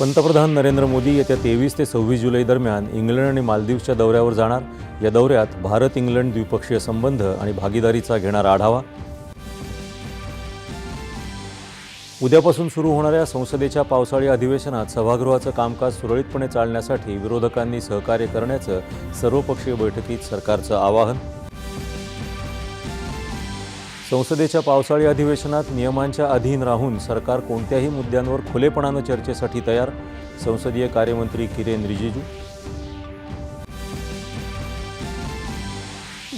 पंतप्रधान नरेंद्र मोदी येत्या तेवीस ते सव्वीस जुलै दरम्यान इंग्लंड आणि मालदीवच्या दौऱ्यावर जाणार. या दौऱ्यात भारत इंग्लंड द्विपक्षीय संबंध आणि भागीदारीचा घेणार आढावा. उद्यापासून सुरू होणाऱ्या संसदेच्या पावसाळी अधिवेशनात सभागृहाचं कामकाज सुरळीतपणे चालण्यासाठी विरोधकांनी सहकार्य करण्याचं सर्वपक्षीय बैठकीत सरकारचं आवाहन संसदेच्या पावसाळी अधिवेशनात नियमांच्या अधीन राहून सरकार कोणत्याही मुद्द्यांवर खुलेपणानं चर्चेसाठी तयार? संसदीय कार्यमंत्री किरेन रिजिजू.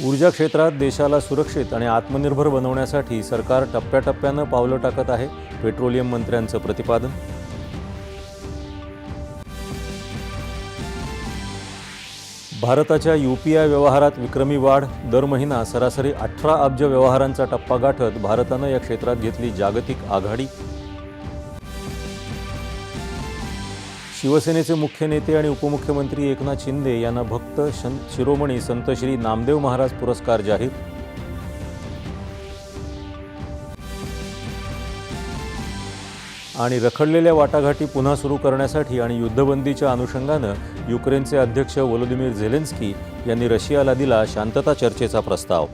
ऊर्जा क्षेत्रात देशाला सुरक्षित आणि आत्मनिर्भर बनवण्यासाठी सरकार टप्प्याटप्प्यानं पावलं टाकत आहे. पेट्रोलियम मंत्र्यांचं प्रतिपादन भारताच्या यू पी आय व्यवहारात विक्रमी वाढ दर महिना सरासरी अठरा अब्ज व्यवहारांचा टप्पा गाठत भारतानं या क्षेत्रात घेतली जागतिक आघाडी. शिवसेनेचे मुख्य नेते आणि उपमुख्यमंत्री एकनाथ शिंदे यांना भक्त शन शिरोमणी संत श्री नामदेव महाराज पुरस्कार जाहीर. आणि रखडलेल्या वाटाघाटी पुन्हा सुरू करण्यासाठी आणि युद्धबंदीच्या अनुषंगानं युक्रेनचे अध्यक्ष वोलोदिमीर झेलेन्स्की यांनी रशियाला दिला शांतता चर्चेचा प्रस्ताव.